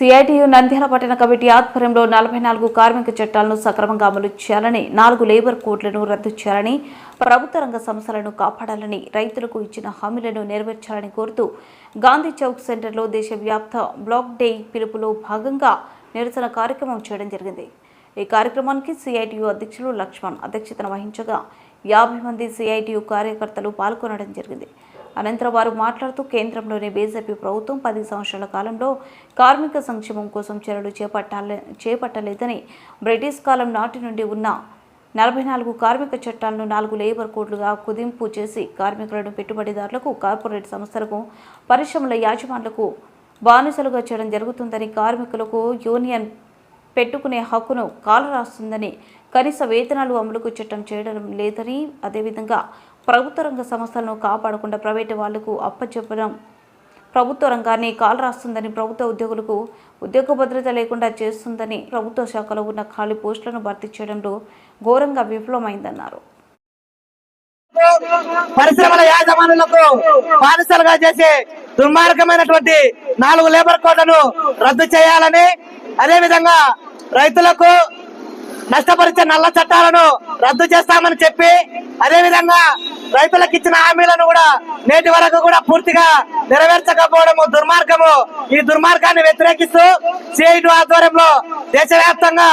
CITU Nandyal పట్టణ committee ఆధ్వర్యంలో నలభై నాలుగు కార్మిక చట్టాలను సక్రమంగా అమలు చేయాలని నాలుగు లేబర్ కోడ్లను రద్దు చేయాలని ప్రభుత్వ రంగ సంస్థలను కాపాడాలని రైతులకు ఇచ్చిన హామీలను నెరవేర్చాలని కోరుతూ గాంధీ చౌక్ సెంటర్లో దేశవ్యాప్త బ్లాక్ డే పిలుపులో భాగంగా నిరసన కార్యక్రమం చేయడం జరిగింది. ఈ కార్యక్రమానికి సిఐటియు అధ్యక్షులు లక్ష్మణ్ అధ్యక్షతన వహించగా యాభై మంది సిఐటియు కార్యకర్తలు పాల్గొనడం జరిగింది. అనంతరం వారు మాట్లాడుతూ కేంద్రంలోని బీజేపీ ప్రభుత్వం పది సంవత్సరాల కాలంలో కార్మిక సంక్షేమం కోసం చర్యలు చేపట్టాలే చేపట్టలేదని బ్రిటిష్ కాలం నాటి నుండి ఉన్న నలభై నాలుగు కార్మిక చట్టాలను నాలుగు లేబర్ కోడ్లుగా కుదింపు చేసి కార్మికులను పెట్టుబడిదారులకు కార్పొరేట్ సంస్థలకు పరిశ్రమల యాజమాన్లకు బానిసలుగా చేయడం జరుగుతుందని కార్మికులకు యూనియన్ పెట్టుకునే హక్కును కాలరాస్తుందని కనీస వేతనాలు అమలుకు చట్టం చేయడం లేదని అదేవిధంగా ప్రభుత్వ రంగ సంస్థలను కాపాడకుండా ప్రైవేటు వాళ్ళకు అప్పచెప్పడం. ప్రభుత్వ రంగాన్ని కాలరాస్తుందని ప్రభుత్వ ఉద్యోగులకు ఉద్యోగ భద్రత లేకుండా చేస్తుందని ప్రభుత్వ శాఖలో ఉన్న ఖాళీ పోస్టులను భర్తీ చేయడంలో ఘోరంగా విఫలమైందన్నారు. పరిశ్రమల యాజమానులకు బానిసలుగా చేసి దుర్మార్గమైనటువంటి నాలుగు లేబర్ కోడ్లను రద్దు చేయాలని అదేవిధంగా రైతులకు నష్టపరిచే నల్ల చట్టాలను రద్దు చేస్తామని చెప్పి అదేవిధంగా రైతులకు ఇచ్చిన హామీలను కూడా నేటి వరకు కూడా పూర్తిగా నెరవేర్చకపోవడము దుర్మార్గము. ఈ దుర్మార్గాన్ని వ్యతిరేకిస్తూ సిఐటి ఆధ్వర్యంలో దేశవ్యాప్తంగా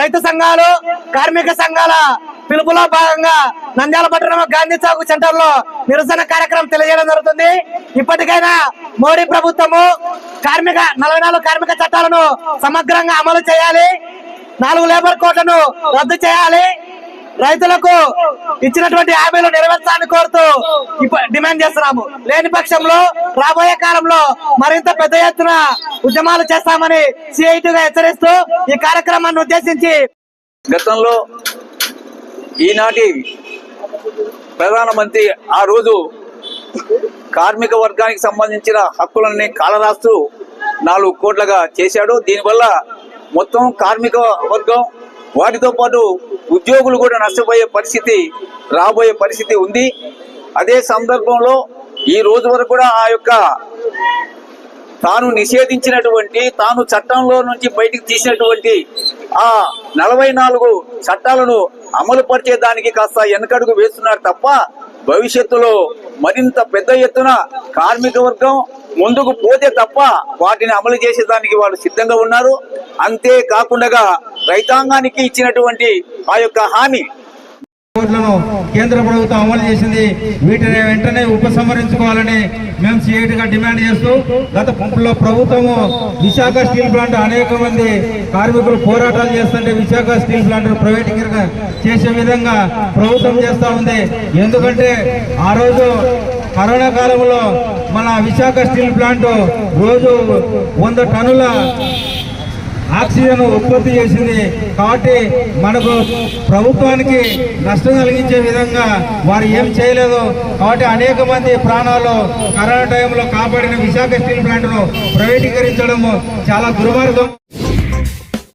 రైతు సంఘాలు కార్మిక సంఘాల పిలుపులో భాగంగా నంద్యాల పట్టణం గాంధీ చౌక్ సెంటర్లో నిరసన కార్యక్రమం తెలియజేయడం జరుగుతుంది. ఇప్పటికైనా మోడీ ప్రభుత్వము కార్మిక నలభై నాలుగు కార్మిక చట్టాలను సమగ్రంగా అమలు చేయాలి. నాలుగు లేబర్ కోట్లను రద్దు చేయాలి. రైతులకు ఇచ్చినటువంటి హామీలు నెరవేర్చాలని కోరుతూ డిమాండ్ చేస్తున్నాము. లేని పక్షంలో రాబోయే కాలంలో మరింత పెద్ద ఎత్తున ఉద్యమాలు చేస్తామని సిఐటిగా హెచ్చరిస్తూ ఈ కార్యక్రమాన్ని ఉద్దేశించి గతంలో ఈనాటి ప్రధానమంత్రి ఆ రోజు కార్మిక వర్గానికి సంబంధించిన హక్కులన్నీ కాలరాస్తూ నాలుగు కోట్లుగా చేశాడు. దీనివల్ల మొత్తం కార్మిక వర్గం వాటితో పాటు ఉద్యోగులు కూడా నష్టపోయే పరిస్థితి రాబోయే పరిస్థితి ఉంది. అదే సందర్భంలో ఈ రోజు వరకు కూడా ఆ యొక్క తాను నిషేధించినటువంటి తాను చట్టంలో నుంచి బయటికి తీసినటువంటి ఆ నలభై నాలుగు చట్టాలను అమలు పరిచేదానికి కాస్త వెనకడుగు వేస్తున్నారు తప్ప భవిష్యత్తులో మరింత పెద్ద ఎత్తున కార్మిక వర్గం ముందుకు పోతే తప్ప వాటిని అమలు చేసేదానికి వాళ్ళు సిద్ధంగా ఉన్నారు. అంతేకాకుండా రైతాంగానికి ఇచ్చినటువంటి ఆ యొక్క హామీ. కోట్లను కేంద్ర ప్రభుత్వం అమలు చేసింది. వీటిని వెంటనే ఉపసంహరించుకోవాలని మేము సిఐటిగా డిమాండ్ చేస్తూ గత పంపుల్లో ప్రభుత్వము విశాఖ స్టీల్ ప్లాంట్ అనేక మంది కార్మికులు పోరాటాలు చేస్తుంటే విశాఖ స్టీల్ ప్లాంట్ ప్రైవేటీకరణ చేసే విధంగా ప్రభుత్వం చేస్తూ ఉంది. ఎందుకంటే ఆ రోజు కరోనా కాలంలో మన విశాఖ స్టీల్ ప్లాంట్ రోజు వంద టన్నుల ఆక్సిజన్ ఉత్పత్తి చేసింది. కాబట్టి మనకు ప్రభుత్వానికి నష్టం కలిగించే విధంగా వారు ఏం చేయలేదు. కాబట్టి అనేక మంది ప్రాణాలు కరోనా టైంలో కాపాడిన విశాఖ స్టీల్ ప్లాంట్ను ప్రైవేటీకరించడము చాలా దుర్మార్గం.